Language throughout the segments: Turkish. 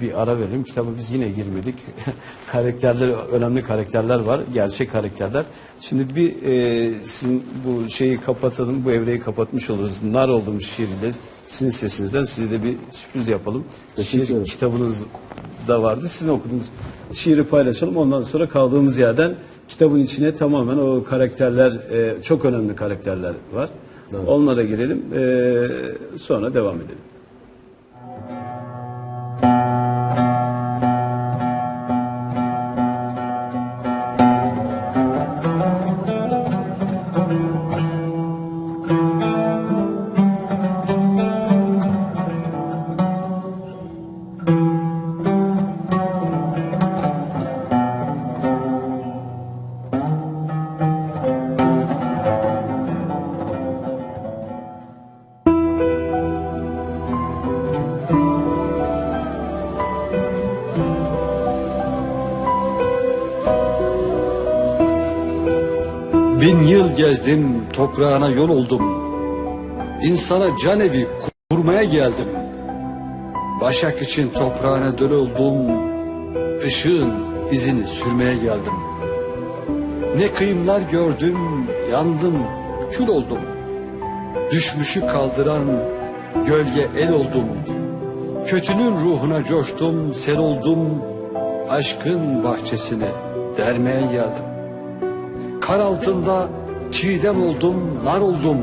Bir ara verelim. Kitaba biz yine girmedik. karakterler, önemli karakterler var. Gerçek karakterler. Şimdi bir e, sizin bu şeyi kapatalım. Bu evreyi kapatmış oluruz. Nar olduğumuz şiiriyle sizin sesinizden size de bir sürpriz yapalım. Teşekkür Şiir kitabınız da vardı. Sizin okuduğunuz şiiri paylaşalım. Ondan sonra kaldığımız yerden kitabın içine tamamen o karakterler, e, çok önemli karakterler var. Onlara girelim. E, sonra devam edelim. Bin yıl gezdim, toprağına yol oldum. İnsana can evi kurmaya geldim. Başak için toprağına döl oldum. Işığın izini sürmeye geldim. Ne kıyımlar gördüm, yandım, kül oldum. Düşmüşü kaldıran gölge el oldum. Kötünün ruhuna coştum, sel oldum. Aşkın bahçesine dermeye geldim. Kar altında çiğdem oldum, nar oldum.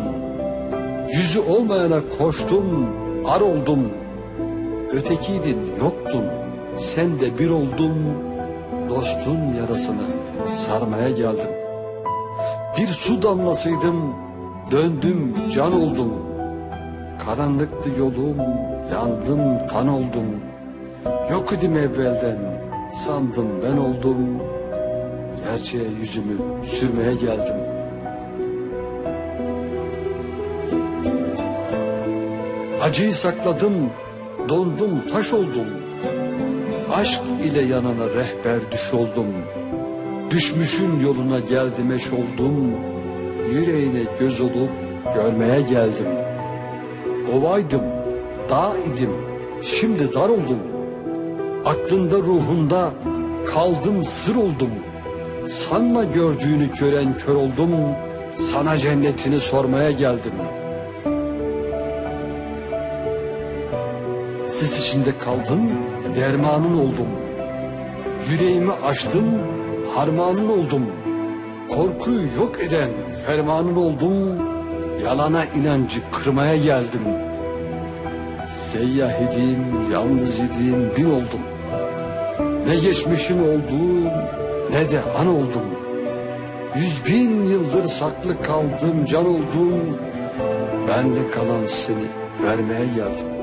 Yüzü olmayana koştum, ar oldum. Ötekiydin, yoktun. Sen de bir oldun. Dostun yarasını sarmaya geldim. Bir su damlasıydım, döndüm, can oldum. Karanlıktı yolum, yandım, tan oldum. Yok idim evvelden, sandım ben oldum. Gerçeğe yüzümü sürmeye geldim. Acıyı sakladım, dondum, taş oldum. Aşk ile yanana rehber düş oldum. Düşmüşün yoluna geldim eş oldum. Yüreğine göz olup görmeye geldim. Ovaydım, dağ idim, şimdi dar oldum. Aklında ruhunda kaldım sır oldum. Sanma gördüğünü gören kör oldum. Sana cennetini sormaya geldim. Sis içinde kaldım, dermanın oldum. Yüreğimi açtım, harmanın oldum. Korkuyu yok eden fermanın oldum. Yalana inancı kırmaya geldim. Seyyah idim, yalnız idim, bin oldum. Ne geçmişim oldu, ne de an oldum. Yüz bin yıldır saklı kaldım, can oldum. Bende kalan seni vermeye geldim.